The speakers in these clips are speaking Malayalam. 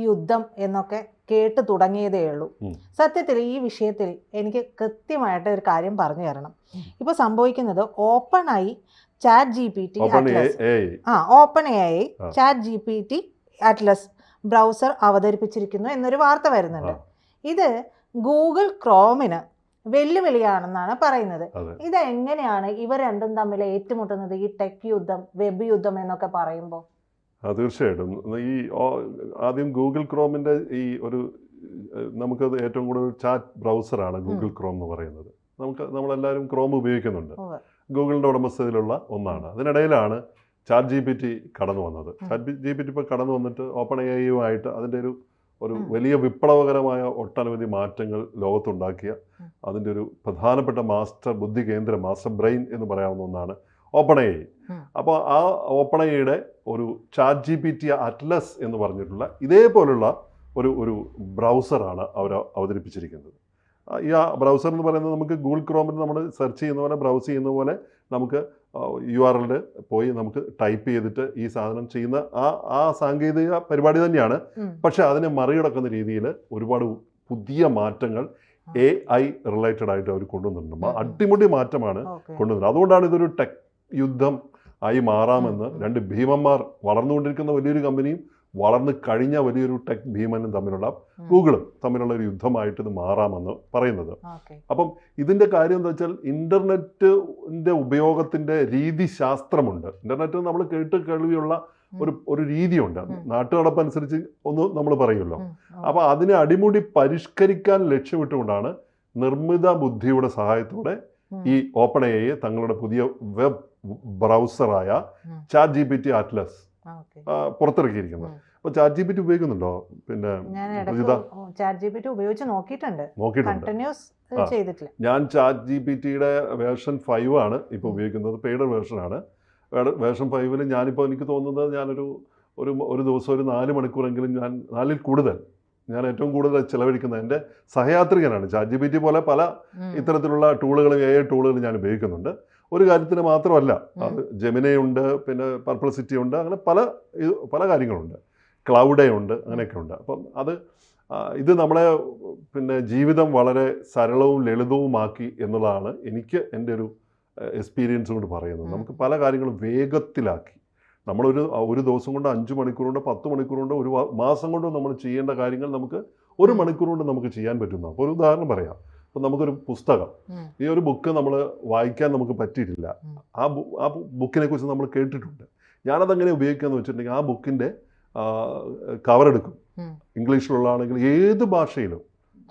യുദ്ധം എന്നൊക്കെ കേട്ട് തുടങ്ങിയതേ ഉള്ളൂ. സത്യത്തിൽ ഈ വിഷയത്തിൽ എനിക്ക് കൃത്യമായിട്ട് ഒരു കാര്യം പറഞ്ഞു തരണം. ഇപ്പൊ സംഭവിക്കുന്നത് ഓപ്പൺ ആയി ചാറ്റ് ജി പി ടി ആ open A I chat G P T atlas browser അവതരിപ്പിച്ചിരിക്കുന്നു എന്നൊരു വാർത്ത വരുന്നുണ്ട്. ഇത് ഗൂഗിൾ ക്രോമിന് വെല്ലുവിളിയാണെന്നാണ് പറയുന്നത്. ഇതെങ്ങനെയാണ് ഇത് എങ്ങനെയാണ് ഇവർ രണ്ടും തമ്മിൽ ഏറ്റുമുട്ടുന്നത്? ഈ ടെക് യുദ്ധം വെബ് യുദ്ധം എന്നൊക്കെ പറയുമ്പോൾ തീർച്ചയായിട്ടും. ഈ ആദ്യം ഗൂഗിൾ ക്രോമിന്റെ ഈ ഒരു നമുക്കത് ഏറ്റവും കൂടുതൽ ചാറ്റ് ബ്രൗസറാണ് ഗൂഗിൾ ക്രോം എന്ന് പറയുന്നത്. നമുക്ക് നമ്മളെല്ലാവരും ക്രോം ഉപയോഗിക്കുന്നുണ്ട്. ഗൂഗിളിന്റെ ഉടമസ്ഥതയിലുള്ള ഒന്നാണ്. അതിനിടയിലാണ് ചാറ്റ് ജി പി ടി കടന്നു വന്നത്. ചാറ്റ് ജി പി ടി ഇപ്പോൾ കടന്നു വന്നിട്ട് ഓപ്പൺ എ ഐയുമായിട്ട് അതിന്റെ ഒരു ഒരു വലിയ വിപ്ലവകരമായ ഒട്ടനവധി മാറ്റങ്ങൾ ലോകത്തുണ്ടാക്കിയ. അതിന്റെ ഒരു പ്രധാനപ്പെട്ട മാസ്റ്റർ ബുദ്ധി കേന്ദ്രം മാസ്റ്റർ ബ്രെയിൻ എന്ന് പറയാവുന്ന ഒന്നാണ് ഓപ്പൺ ഐ അപ്പോൾ ആ ഓപ്പൺ ഐയുടെ ഒരു chat G P T atlas എന്ന് പറഞ്ഞിട്ടുള്ള ഇതേപോലുള്ള ഒരു ഒരു ബ്രൗസറാണ് അവർ അവതരിപ്പിച്ചിരിക്കുന്നത്. ഈ ആ ബ്രൗസർ എന്ന് പറയുന്നത് നമുക്ക് ഗൂഗിൾ ക്രോമിൽ നമ്മൾ സെർച്ച് ചെയ്യുന്ന പോലെ ബ്രൗസ് ചെയ്യുന്ന പോലെ നമുക്ക് യു ആർ എല്ലിൽ പോയി നമുക്ക് ടൈപ്പ് ചെയ്തിട്ട് ഈ സാധനം ചെയ്യുന്ന ആ ആ സാങ്കേതിക പരിപാടി തന്നെയാണ്. പക്ഷെ അതിനെ മറികടക്കുന്ന രീതിയിൽ ഒരുപാട് പുതിയ മാറ്റങ്ങൾ എ ഐ റിലേറ്റഡ് ആയിട്ട് അവർ കൊണ്ടുവന്നിട്ടുണ്ട്. അടിമുടി മാറ്റമാണ് കൊണ്ടുവന്നത് അതുകൊണ്ടാണ് ഇതൊരു ടെക് യുദ്ധം ആയി മാറാമെന്ന്. രണ്ട് ഭീമന്മാർ വളർന്നുകൊണ്ടിരിക്കുന്ന വലിയൊരു കമ്പനിയും വളർന്നു കഴിഞ്ഞ വലിയൊരു ടെക് ഭീമനും തമ്മിലുള്ള ഗൂഗിളും തമ്മിലുള്ള ഒരു യുദ്ധമായിട്ട് ഇത് മാറാമെന്ന് പറയുന്നത്. അപ്പം ഇതിന്റെ കാര്യം എന്താ വെച്ചാൽ ഇന്റർനെറ്റിന്റെ ഉപയോഗത്തിന്റെ രീതി ശാസ്ത്രമുണ്ട് ഇന്റർനെറ്റ് നമ്മൾ കേട്ട് കേൾവിയുള്ള ഒരു ഒരു രീതിയുണ്ട്. നാട്ടുനടപ്പനുസരിച്ച് ഒന്ന് നമ്മൾ പറയുമല്ലോ. അപ്പോൾ അതിനെ അടിമുടി പരിഷ്കരിക്കാൻ ലക്ഷ്യമിട്ടുകൊണ്ടാണ് നിർമ്മിത ബുദ്ധിയുടെ സഹായത്തോടെ ഈ ഓപ്പൺ എ തങ്ങളുടെ പുതിയ web ബ്രൗസറായ chat G P T atlas. പുറത്തിറക്കിയിരിക്കുന്നത്. അപ്പൊ ചാറ്റ് ജി പി ടി ഉപയോഗിക്കുന്നുണ്ടോ? പിന്നെ ഞാൻ ചാറ്റ് ജി പി ടി ഉപയോഗിച്ച് നോക്കിയിട്ടുണ്ട്. നോക്കിയിട്ടുണ്ട്. ഞാൻ ചാറ്റ് ജി പി ടിയുടെ വേർഷൻ ഫൈവ് ആണ് ഇപ്പോൾ ഉപയോഗിക്കുന്നത് പെയ്ഡ് വേർഷനാണ് വേർഷൻ ഫൈവിൽ ഞാനിപ്പോൾ എനിക്ക് തോന്നുന്നത് ഞാനൊരു ഒരു ഒരു ദിവസം ഒരു നാല് മണിക്കൂറെങ്കിലും ഞാൻ നാലിൽ കൂടുതൽ ഞാൻ ഏറ്റവും കൂടുതൽ ചിലവഴിക്കുന്നത് എന്റെ സഹയാത്രികനാണ്. ചാറ്റ് ജി പി ടി പോലെ പല. ഇത്തരത്തിലുള്ള ടൂളുകളും എ ടൂളുകളും ഞാൻ ഉപയോഗിക്കുന്നുണ്ട്. ഒരു കാര്യത്തിന് മാത്രമല്ല. അത് ജെമിനയുണ്ട് പിന്നെ പർപ്ലസിറ്റി ഉണ്ട് അങ്ങനെ പല ഇത് പല കാര്യങ്ങളുണ്ട്. ക്ലൗഡേ ഉണ്ട് അങ്ങനെയൊക്കെ ഉണ്ട് അപ്പം അത് ഇത് നമ്മളെ പിന്നെ ജീവിതം വളരെ സരളവും ലളിതവുമാക്കി എന്നുള്ളതാണ് എനിക്ക് എന്റെ ഒരു എക്സ്പീരിയൻസ് കൊണ്ട് പറയുന്നത്. നമുക്ക് പല കാര്യങ്ങളും വേഗത്തിലാക്കി. നമ്മളൊരു ഒരു ദിവസം കൊണ്ട് അഞ്ച് മണിക്കൂർ കൊണ്ട് പത്ത് മണിക്കൂർ കൊണ്ട് ഒരു മാസം കൊണ്ട് നമ്മൾ ചെയ്യേണ്ട കാര്യങ്ങൾ നമുക്ക് ഒരു. മണിക്കൂർ കൊണ്ട് നമുക്ക് ചെയ്യാൻ പറ്റുന്ന അപ്പോൾ ഒരു ഉദാഹരണം പറയാം. അപ്പോൾ നമുക്കൊരു പുസ്തകം. ഈ ഒരു ബുക്ക് നമ്മൾ വായിക്കാൻ നമുക്ക് പറ്റിയിട്ടില്ല. ആ ആ ബുക്കിനെ കുറിച്ച് നമ്മൾ കേട്ടിട്ടുണ്ട്. ഞാനതെങ്ങനെ ഉപയോഗിക്കാന്ന് വെച്ചിട്ടുണ്ടെങ്കിൽ ആ ബുക്കിന്റെ കവറെടുക്കും. ഇംഗ്ലീഷിലുള്ളതാണെങ്കിൽ ഏത് ഭാഷയിലും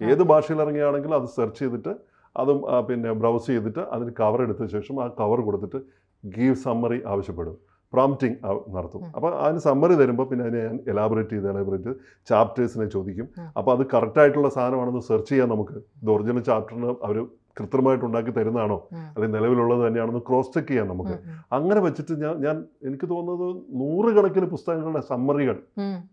ഏത് ഭാഷയിൽ ഇറങ്ങിയാണെങ്കിൽ അത് സെർച്ച് ചെയ്തിട്ട് അതും പിന്നെ ബ്രൗസ് ചെയ്തിട്ട് അതിന് കവർ എടുത്ത ശേഷം ആ കവർ കൊടുത്തിട്ട് ഗീവ് സമ്മറി ആവശ്യപ്പെടും. പ്രോംപ്റ്റിംഗ് നടത്തും. അപ്പോൾ അതിന് സമ്മറി തരുമ്പോൾ പിന്നെ അതിനെ ഞാൻ എലാബറേറ്റ് ചെയ്ത് എലാബറേറ്റ് ചെയ്ത് ചാപ്റ്റേഴ്സിനെ ചോദിക്കും. അപ്പോൾ അത് കറക്റ്റായിട്ടുള്ള സാധനമാണെന്ന് സെർച്ച് ചെയ്യാൻ നമുക്ക് ഇത് ഒറിജിനൽ ചാപ്റ്ററിന് അവർ കൃത്രിമമായിട്ട് ഉണ്ടാക്കി തരുന്നതാണോ. അല്ലെങ്കിൽ നിലവിലുള്ളത് തന്നെയാണെന്ന് ക്രോസ് ചെക്ക് ചെയ്യാം നമുക്ക്. അങ്ങനെ വെച്ചിട്ട് ഞാൻ ഞാൻ എനിക്ക് തോന്നുന്നത് നൂറുകണക്കിന് പുസ്തകങ്ങളുടെ സമ്മറികൾ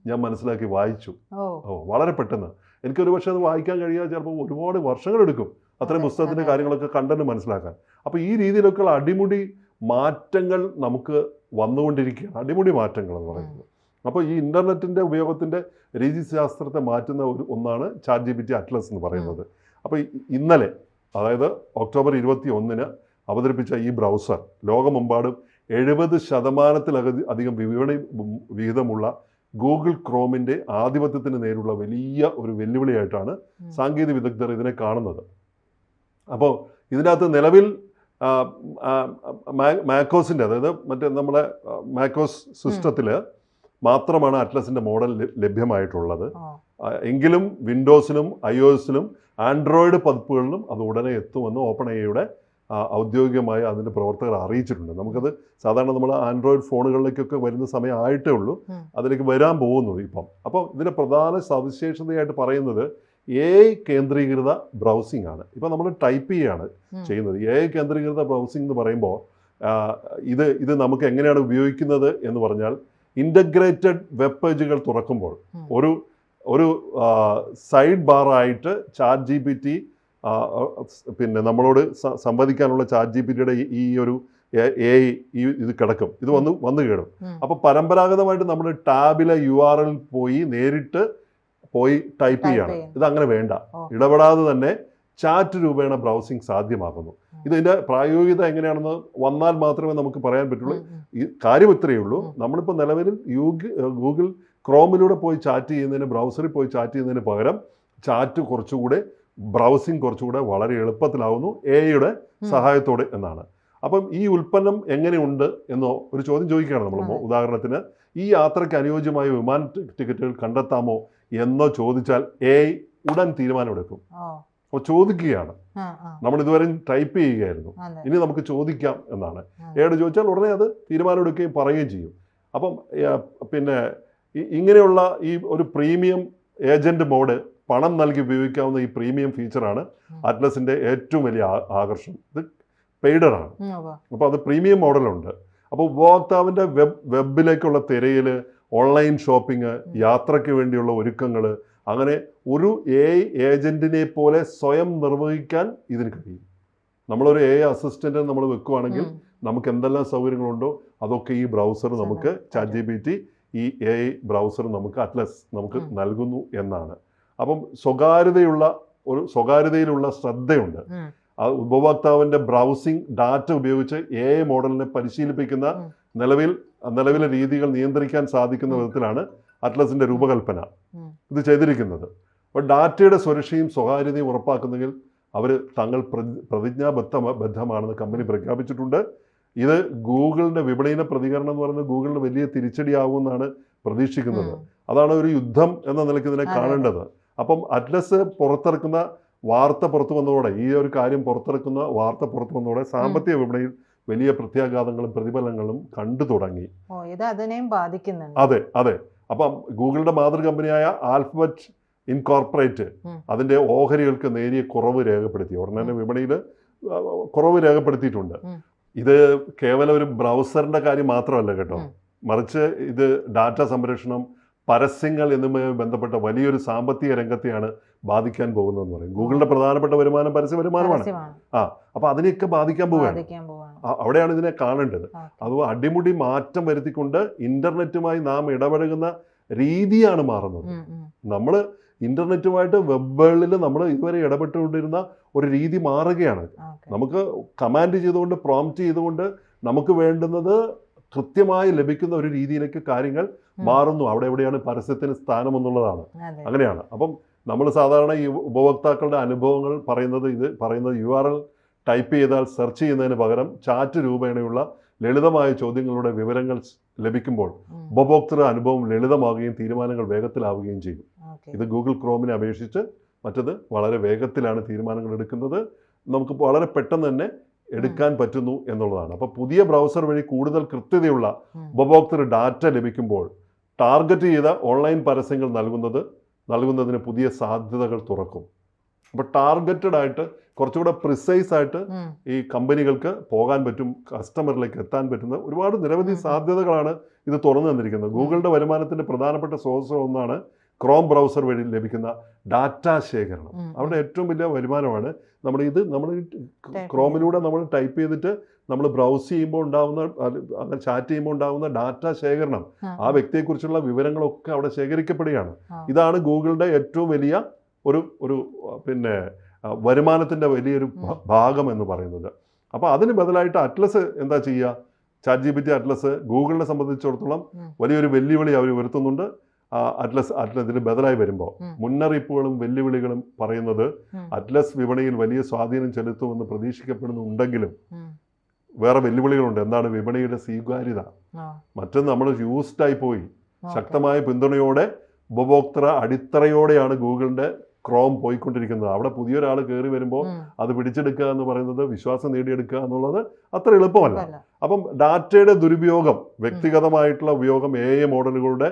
ഞാൻ മനസ്സിലാക്കി വായിച്ചു. ഓ. വളരെ പെട്ടെന്ന്. എനിക്കൊരു പക്ഷേ അത് വായിക്കാൻ കഴിയാതെ ചിലപ്പോൾ ഒരുപാട് വർഷങ്ങളെടുക്കും അത്രയും പുസ്തകത്തിന്റെ പുസ്തകത്തിന്റെ കാര്യങ്ങളൊക്കെ കണ്ടെന്ന് മനസ്സിലാക്കാൻ. അപ്പോൾ ഈ രീതിയിലൊക്കെയുള്ള അടിമുടി മാറ്റങ്ങൾ നമുക്ക് വന്നുകൊണ്ടിരിക്കുകയാണ്. അടിമുടി മാറ്റങ്ങൾ എന്ന് പറയുന്നത് അപ്പോൾ ഈ ഇന്റർനെറ്റിന്റെ ഉപയോഗത്തിന്റെ രീതിശാസ്ത്രത്തെ മാറ്റുന്ന ഒരു ഒന്നാണ് chat G P T atlas എന്ന് പറയുന്നത്. അപ്പോൾ ഇന്നലെ അതായത് ഒക്ടോബർ ഇരുപത്തി ഒന്നിന് അവതരിപ്പിച്ച ഈ ബ്രൗസർ ലോകമെമ്പാടും എഴുപത് ശതമാനത്തിലധികം അധികം വിപണി വിഹിതമുള്ള ഗൂഗിൾ ക്രോമിന്റെ ആധിപത്യത്തിന് നേരുള്ള വലിയ ഒരു വെല്ലുവിളിയായിട്ടാണ് സാങ്കേതിക വിദഗ്ധർ ഇതിനെ കാണുന്നത്. അപ്പോൾ ഇതിനകത്ത് നിലവിൽ മാക്കോസിന്റെ അതായത് മറ്റേ നമ്മുടെ മാക്കോസ് സിസ്റ്റത്തിൽ മാത്രമാണ് അറ്റ്ലസിന്റെ മോഡൽ ലഭ്യമായിട്ടുള്ളത്. എങ്കിലും വിൻഡോസിനും ഐ ഒ എസിനും ആൻഡ്രോയിഡ് പതിപ്പുകളിലും അത് ഉടനെ എത്തുമെന്ന് ഓപ്പൺ ഐയുടെ ഔദ്യോഗികമായി അതിന്റെ പ്രവർത്തകർ അറിയിച്ചിട്ടുണ്ട്. നമുക്കത് സാധാരണ നമ്മൾ ആൻഡ്രോയിഡ് ഫോണുകളിലേക്കൊക്കെ വരുന്ന സമയം ആയിട്ടേ ഉള്ളൂ. അതിലേക്ക് വരാൻ പോകുന്നത് ഇപ്പം. അപ്പോൾ ഇതിന്റെ പ്രധാന സവിശേഷതയായിട്ട് പറയുന്നത് എ കേന്ദ്രീകൃത ബ്രൗസിംഗ് ആണ്. ഇപ്പം നമ്മൾ ടൈപ്പ് ചെയ്യാണ് ചെയ്യുന്നത്. എ കേന്ദ്രീകൃത ബ്രൗസിംഗ് എന്ന് പറയുമ്പോൾ ഇത് ഇത് നമുക്ക് എങ്ങനെയാണ് ഉപയോഗിക്കുന്നത് എന്ന് പറഞ്ഞാൽ ഇന്റഗ്രേറ്റഡ് വെബ് പേജുകൾ തുറക്കുമ്പോൾ ഒരു ഒരു സൈഡ് ബാറായിട്ട് ചാറ്റ് ജി പി ടി പിന്നെ നമ്മളോട് സംവദിക്കാനുള്ള ചാറ്റ് ജി പി ടിയുടെ ഈ ഒരു എ ഈ ഇത് കിടക്കും. ഇത് വന്ന് വന്നു കേടും. അപ്പോൾ പരമ്പരാഗതമായിട്ട് നമ്മൾ ടാബിലെ യു ആർ എൽ പോയി നേരിട്ട് പോയി ടൈപ്പ് ചെയ്യണം. ഇത് അങ്ങനെ വേണ്ട. ഇടപെടാതെ തന്നെ ചാറ്റ് രൂപേണ ബ്രൗസിംഗ് സാധ്യമാകുന്നു. ഇതിന്റെ പ്രായോഗികത എങ്ങനെയാണെന്ന് വന്നാൽ മാത്രമേ നമുക്ക് പറയാൻ പറ്റുള്ളൂ. ഈ കാര്യം ഇത്രയേ ഉള്ളൂ. നമ്മളിപ്പോൾ നിലവിൽ യൂഗ്- ഗൂഗിൾ ക്രോമിലൂടെ പോയി ചാറ്റ് ചെയ്യുന്നതിന് ബ്രൗസറിൽ പോയി ചാറ്റ് ചെയ്യുന്നതിന് പകരം ചാറ്റ് കുറച്ചുകൂടെ ബ്രൗസിംഗ് കുറച്ചുകൂടെ വളരെ എളുപ്പത്തിലാവുന്നു. എയുടെ ഐയുടെ സഹായത്തോടെ എന്നാണ്. അപ്പം ഈ ഉൽപ്പന്നം എങ്ങനെയുണ്ട് എന്നോ ഒരു ചോദ്യം ചോദിക്കുകയാണ് നമ്മൾ. ഉദാഹരണത്തിന് ഈ യാത്രയ്ക്ക് അനുയോജ്യമായ വിമാന ടിക്കറ്റുകൾ കണ്ടെത്താമോ എന്നോ ചോദിച്ചാൽ എ ഉടൻ തീരുമാനമെടുക്കും ഓ. അപ്പോൾ ചോദിക്കുകയാണ്. നമ്മൾ ഇതുവരെ ടൈപ്പ് ചെയ്യുകയായിരുന്നു. ഇനി നമുക്ക് ചോദിക്കാം എന്നാണ്. ഏട് ചോദിച്ചാൽ ഉടനെ അത് തീരുമാനമെടുക്കുകയും പറയുകയും ചെയ്യും. അപ്പം പിന്നെ ഇങ്ങനെയുള്ള ഈ ഒരു പ്രീമിയം ഏജന്റ് മോഡ് പണം നൽകി ഉപയോഗിക്കാവുന്ന ഈ പ്രീമിയം ഫീച്ചറാണ്. അറ്റ്ലസിന്റെ ഏറ്റവും വലിയ ആകർഷണം. ഇത് പെയ്ഡറാണ്. അപ്പോൾ അത് പ്രീമിയം മോഡലുണ്ട്. അപ്പോൾ ഉപഭോക്താവിന്റെ വെബ് വെബിലേക്കുള്ള തിരയൽ ഓൺലൈൻ ഷോപ്പിംഗ് യാത്രയ്ക്ക് വേണ്ടിയുള്ള ഒരുക്കങ്ങൾ അങ്ങനെ ഒരു എ ഏജന്റിനെ പോലെ സ്വയം നിർവഹിക്കാൻ ഇതിന് കഴിയും നമ്മളൊരു എ അസിസ്റ്റന്റ് നമ്മൾ വെക്കുവാണെങ്കിൽ നമുക്ക് എന്തെല്ലാം സൗകര്യങ്ങളുണ്ടോ അതൊക്കെ ഈ ബ്രൗസർ നമുക്ക് ചാറ്റ് ജി ബി ടി ഈ എ ബ്രൗസർ നമുക്ക് അറ്റ്ലസ് നമുക്ക്. നൽകുന്നു എന്നാണ് അപ്പം സ്വകാര്യതയുള്ള ഒരു സ്വകാര്യതയിലുള്ള ശ്രദ്ധയുണ്ട്. ഉപഭോക്താവിന്റെ ബ്രൗസിംഗ് ഡാറ്റ ഉപയോഗിച്ച് എ മോഡലിനെ പരിശീലിപ്പിക്കുന്ന. നിലവിൽ നിലവിലെ രീതികൾ നിയന്ത്രിക്കാൻ സാധിക്കുന്ന. വിധത്തിലാണ് അറ്റ്ലസിന്റെ രൂപകൽപ്പന. ഇത് ചെയ്തിരിക്കുന്നത്. അപ്പോൾ ഡാറ്റയുടെ സുരക്ഷയും സ്വകാര്യതയും ഉറപ്പാക്കുന്നെങ്കിൽ അവർ തങ്ങൾ പ്രതി- പ്രതിജ്ഞാബദ്ധ ബദ്ധമാണെന്ന് കമ്പനി പ്രഖ്യാപിച്ചിട്ടുണ്ട്. ഇത് ഗൂഗിളിന്റെ വിപണീന പ്രതികരണം എന്ന് പറയുന്നത് ഗൂഗിളിന് വലിയ തിരിച്ചടിയാവുമെന്നാണ് പ്രതീക്ഷിക്കുന്നത്. അതാണ് ഒരു യുദ്ധം എന്ന നിലയ്ക്ക് ഇതിനെ. കാണേണ്ടത്. അപ്പം അറ്റ്ലസ് പുറത്തിറക്കുന്ന വാർത്ത പുറത്തു വന്നതോടെ ഈ ഒരു കാര്യം പുറത്തിറക്കുന്ന വാർത്ത പുറത്തു വന്നതോടെ സാമ്പത്തിക വിപണിയിൽ വലിയ പ്രത്യാഘാതങ്ങളും പ്രതിഫലങ്ങളും കണ്ടു തുടങ്ങി. അതെ അതെ. അപ്പം ഗൂഗിളിന്റെ മാതൃ കമ്പനിയായ ആൽഫബറ്റ് ഇൻകോർപ്പറേറ്റ് അതിന്റെ ഓഹരികൾക്ക് നേരിയ കുറവ് രേഖപ്പെടുത്തി. ഉടനെ വിപണിയിൽ കുറവ് രേഖപ്പെടുത്തിയിട്ടുണ്ട്. ഇത് കേവലം ഒരു ബ്രൗസറിന്റെ കാര്യം മാത്രമല്ല കേട്ടോ. മറിച്ച് ഇത് ഡാറ്റ സംരക്ഷണം പരസ്യങ്ങൾ എന്നിവയുമായി ബന്ധപ്പെട്ട വലിയൊരു സാമ്പത്തിക രംഗത്തെയാണ് ബാധിക്കാൻ പോകുന്നതെന്ന് പറയും. ഗൂഗിളിന്റെ പ്രധാനപ്പെട്ട വരുമാനം പരസ്യ വരുമാനമാണ്. ആ അപ്പൊ അതിനെയൊക്കെ ബാധിക്കാൻ പോവുകയാണ്. അവിടെയാണ് ഇതിനെ കാണേണ്ടത്. അതുപോലെ അത് അടിമുടി മാറ്റം വരുത്തിക്കൊണ്ട് ഇന്റർനെറ്റുമായി നാം ഇടപഴകുന്ന രീതിയാണ് മാറുന്നത്. നമ്മൾ ഇന്റർനെറ്റുമായിട്ട് വെബുകളിൽ നമ്മൾ ഇതുവരെ ഇടപെട്ടുകൊണ്ടിരുന്ന ഒരു രീതി മാറുകയാണ്. നമുക്ക് കമാൻഡ് ചെയ്തുകൊണ്ട് പ്രോംപ്റ്റ് ചെയ്തുകൊണ്ട് നമുക്ക് വേണ്ടുന്നത് കൃത്യമായി ലഭിക്കുന്ന ഒരു രീതിയിലേക്ക് കാര്യങ്ങൾ മാറുന്നു. അവിടെ എവിടെയാണ് പരസ്യത്തിന് സ്ഥാനം എന്നുള്ളതാണ്. അങ്ങനെയാണ്. അപ്പം നമ്മൾ സാധാരണ ഈ ഉപഭോക്താക്കളുടെ അനുഭവങ്ങൾ പറയുന്നത് ഇത് പറയുന്നത് യു ആർ എൽ ടൈപ്പ് ചെയ്താൽ സെർച്ച് ചെയ്യുന്നതിന് പകരം ചാറ്റ് രൂപേണയുള്ള ലളിതമായ ചോദ്യങ്ങളുടെ വിവരങ്ങൾ ലഭിക്കുമ്പോൾ. ഉപഭോക്തൃ അനുഭവം ലളിതമാവുകയും തീരുമാനങ്ങൾ വേഗത്തിലാവുകയും ചെയ്യും. ഇത് ഗൂഗിൾ ക്രോമിനെ അപേക്ഷിച്ച് മറ്റത് വളരെ വേഗത്തിലാണ് തീരുമാനങ്ങൾ എടുക്കുന്നത് നമുക്ക് വളരെ പെട്ടെന്ന് തന്നെ എടുക്കാൻ പറ്റുന്നു എന്നുള്ളതാണ് അപ്പോൾ പുതിയ ബ്രൗസർ വഴി കൂടുതൽ കൃത്യതയുള്ള. ഉപഭോക്തൃ ഡാറ്റ ലഭിക്കുമ്പോൾ ടാർഗറ്റ് ചെയ്ത ഓൺലൈൻ പരസ്യങ്ങൾ നൽകുന്നത് നൽകുന്നതിന് പുതിയ സാധ്യതകൾ തുറക്കും അപ്പോൾ ടാർഗറ്റഡ് ആയിട്ട് കുറച്ചുകൂടെ പ്രിസൈസ് ആയിട്ട് ഈ കമ്പനികൾക്ക് പോകാൻ പറ്റും കസ്റ്റമറിലേക്ക് എത്താൻ പറ്റുന്ന ഒരുപാട് നിരവധി സാധ്യതകളാണ് ഇത് തുറന്നു തന്നിരിക്കുന്നത്. ഗൂഗിളിന്റെ വരുമാനത്തിന്റെ പ്രധാനപ്പെട്ട സ്രോതസ് ഒന്നാണ് ക്രോം ബ്രൗസർ വഴി ലഭിക്കുന്ന ഡാറ്റ ശേഖരണം. അവരുടെ അവിടെ ഏറ്റവും വലിയ വരുമാനമാണ് നമ്മൾ ഇത് നമ്മൾ ക്രോമിലൂടെ നമ്മൾ ടൈപ്പ് ചെയ്തിട്ട് നമ്മൾ ബ്രൗസ് ചെയ്യുമ്പോൾ ഉണ്ടാവുന്ന അങ്ങനെ ചാറ്റ് ചെയ്യുമ്പോൾ ഉണ്ടാവുന്ന ഡാറ്റ ശേഖരണം. ആ, വ്യക്തിയെക്കുറിച്ചുള്ള വിവരങ്ങളൊക്കെ അവിടെ ശേഖരിക്കപ്പെടുകയാണ്. ഇതാണ് ഗൂഗിളിന്റെ ഏറ്റവും വലിയ ഒരു ഒരു പിന്നെ വരുമാനത്തിന്റെ വരുമാനത്തിന്റെ വലിയൊരു ഭാഗം എന്ന് പറയുന്നത്. അപ്പോൾ അതിന് ബദലായിട്ട് അറ്റ്ലസ് എന്താ ചെയ്യുക? Chat G P T Atlas ഗൂഗിളിനെ സംബന്ധിച്ചിടത്തോളം. വലിയൊരു വെല്ലുവിളി അവർ വരുത്തുന്നുണ്ട് അറ്റ്ലസ് അറ്റ്ലസിന് ബദലായി വരുമ്പോൾ. മുന്നറിയിപ്പുകളും വെല്ലുവിളികളും പറയുന്നത്. അറ്റ്ലസ് വിപണിയിൽ വലിയ സ്വാധീനം ചെലുത്തുമെന്ന് പ്രതീക്ഷിക്കപ്പെടുന്നുണ്ടെങ്കിലും. വേറെ വെല്ലുവിളികളുണ്ട്. എന്താണ് വിപണിയുടെ സ്വീകാര്യത? മറ്റൊന്ന് നമ്മൾ യൂസ്ഡായി പോയി. ശക്തമായ പിന്തുണയോടെ ഉപഭോക്തൃ അടിത്തറയോടെയാണ് ഗൂഗിളിന്റെ ക്രോം പോയിക്കൊണ്ടിരിക്കുന്നത്. അവിടെ പുതിയൊരാൾ കയറി വരുമ്പോൾ അത് പിടിച്ചെടുക്കുക എന്ന് പറയുന്നത് വിശ്വാസം നേടിയെടുക്കുക എന്നുള്ളത് അത്ര എളുപ്പമല്ല. അപ്പം ഡാറ്റയുടെ ദുരുപയോഗം വ്യക്തിഗതമായിട്ടുള്ള ഉപയോഗം എ ഐ മോഡലുകളുടെ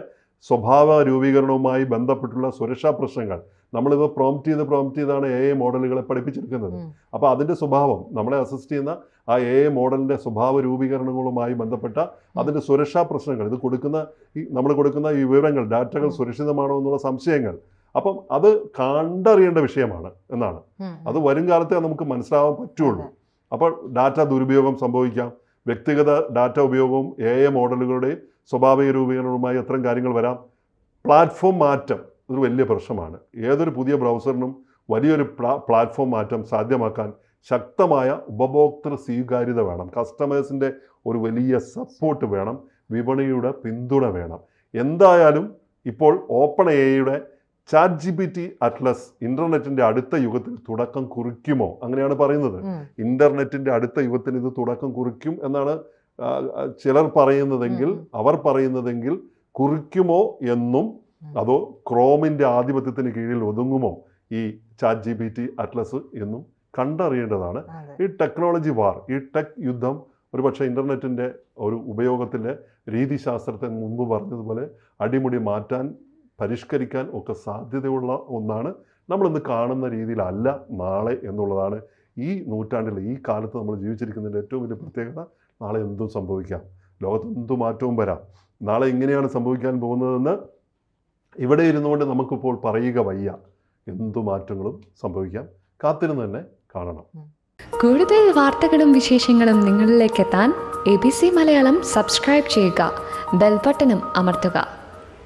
സ്വഭാവ രൂപീകരണവുമായി ബന്ധപ്പെട്ടുള്ള സുരക്ഷാ പ്രശ്നങ്ങൾ. നമ്മളിത് പ്രോംപ്റ്റ് ചെയ്ത് പ്രോംപ്റ്റ് ചെയ്താണ് എ ഐ മോഡലുകളെ പഠിപ്പിച്ചെടുക്കുന്നത്. അപ്പോൾ അതിന്റെ സ്വഭാവം നമ്മളെ അസിസ്റ്റ് ചെയ്യുന്ന ആ എ ഐ മോഡലിന്റെ സ്വഭാവ രൂപീകരണങ്ങളുമായി ബന്ധപ്പെട്ട അതിന്റെ സുരക്ഷാ പ്രശ്നങ്ങൾ. ഇത് കൊടുക്കുന്ന ഈ നമ്മൾ കൊടുക്കുന്ന ഈ വിവരങ്ങൾ ഡാറ്റകൾ സുരക്ഷിതമാണോ എന്നുള്ള സംശയങ്ങൾ. അപ്പം അത് കണ്ടറിയേണ്ട വിഷയമാണ് എന്നാണ്. അത് വരും കാലത്തെ നമുക്ക് മനസ്സിലാവാൻ പറ്റുള്ളൂ. അപ്പോൾ ഡാറ്റ ദുരുപയോഗം സംഭവിക്കാം. വ്യക്തിഗത ഡാറ്റ ഉപയോഗവും എ ഐ മോഡലുകളുടെയും സ്വാഭാവിക രൂപീകരണവുമായി അത്തരം കാര്യങ്ങൾ വരാം. പ്ലാറ്റ്ഫോം മാറ്റം ഒരു വലിയ പ്രശ്നമാണ്. ഏതൊരു പുതിയ ബ്രൗസറിനും വലിയൊരു പ്ലാ പ്ലാറ്റ്ഫോം മാറ്റം സാധ്യമാക്കാൻ ശക്തമായ ഉപഭോക്തൃ സ്വീകാര്യത വേണം. കസ്റ്റമേഴ്സിന്റെ ഒരു വലിയ സപ്പോർട്ട് വേണം. വിപണിയുടെ പിന്തുണ വേണം. എന്തായാലും ഇപ്പോൾ ഓപ്പൺ എയുടെ chat G P T Atlas ഇന്റർനെറ്റിന്റെ അടുത്ത യുഗത്തിൽ തുടക്കം കുറിക്കുമോ? അങ്ങനെയാണ് പറയുന്നത്. ഇന്റർനെറ്റിന്റെ അടുത്ത യുഗത്തിന് ഇത് തുടക്കം കുറിക്കും എന്നാണ് ചിലർ പറയുന്നതെങ്കിൽ അവർ പറയുന്നതെങ്കിൽ കുറിക്കുമോ എന്നും അതോ ക്രോമിന്റെ ആധിപത്യത്തിന് കീഴിൽ ഒതുങ്ങുമോ? ഈ chat G P T Atlas എന്നും കണ്ടറിയേണ്ടതാണ്. ഈ ടെക്നോളജി വാർ ഈ ടെക് യുദ്ധം ഒരുപക്ഷെ ഇന്റർനെറ്റിന്റെ ഒരു ഉപയോഗത്തിലെ രീതിശാസ്ത്രത്തെ മുമ്പ് പറഞ്ഞതുപോലെ അടിമുടി മാറ്റാൻ പരിഷ്കരിക്കാൻ ഒക്കെ സാധ്യതയുള്ള ഒന്നാണ്. നമ്മളിന്ന് കാണുന്ന രീതിയിലല്ല നാളെ എന്നുള്ളതാണ്. ഈ നൂറ്റാണ്ടിൽ ഈ കാലത്ത് നമ്മൾ ജീവിച്ചിരിക്കുന്നതിന്റെ ഏറ്റവും വലിയ പ്രത്യേകത നാളെ എന്തും സംഭവിക്കാം. ലോകത്ത് എന്തു മാറ്റവും വരാം. നാളെ എങ്ങനെയാണ് സംഭവിക്കാൻ പോകുന്നതെന്ന് ഇവിടെ ഇരുന്നുകൊണ്ട് നമുക്കിപ്പോൾ പറയുക വയ്യ. എന്തു മാറ്റങ്ങളും സംഭവിക്കാം. കാത്തിരുന്ന് തന്നെ കാണണം. കൂടുതൽ വാർത്തകളും വിശേഷങ്ങളും നിങ്ങളിലേക്ക് എത്താൻ A B C Malayalam subscribe ചെയ്യുക. ബെൽബട്ടനും അമർത്തുക.